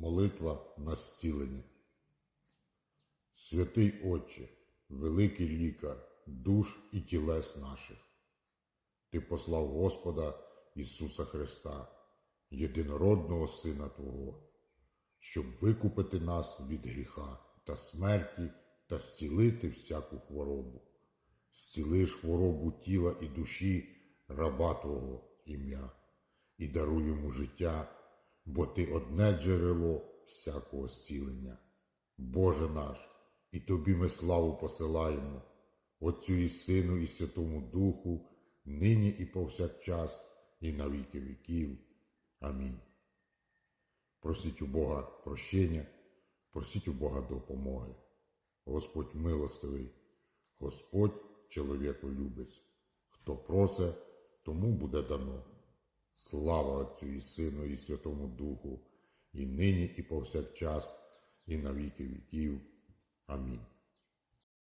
Молитва на зцілення. Святий Отче, великий лікар душ і тілес наших. Ти послав Господа Ісуса Христа, єдинородного Сина Твого, щоб викупити нас від гріха та смерті та зцілити всяку хворобу. Зцілиш хворобу тіла і душі раба Твого ім'я, і даруй йому життя, бо Ти одне джерело всякого зцілення. Боже наш, і Тобі ми славу посилаємо, Отцю і Сину, і Святому Духу, нині і повсякчас, і на віки віків. Амінь. Просіть у Бога прощення, просіть у Бога допомоги. Господь милостивий, Господь чоловіку любець. Хто просе, тому буде дано. Слава Отцю і Сину, і Святому Духу, і нині, і повсякчас, і на віки віків. Амінь.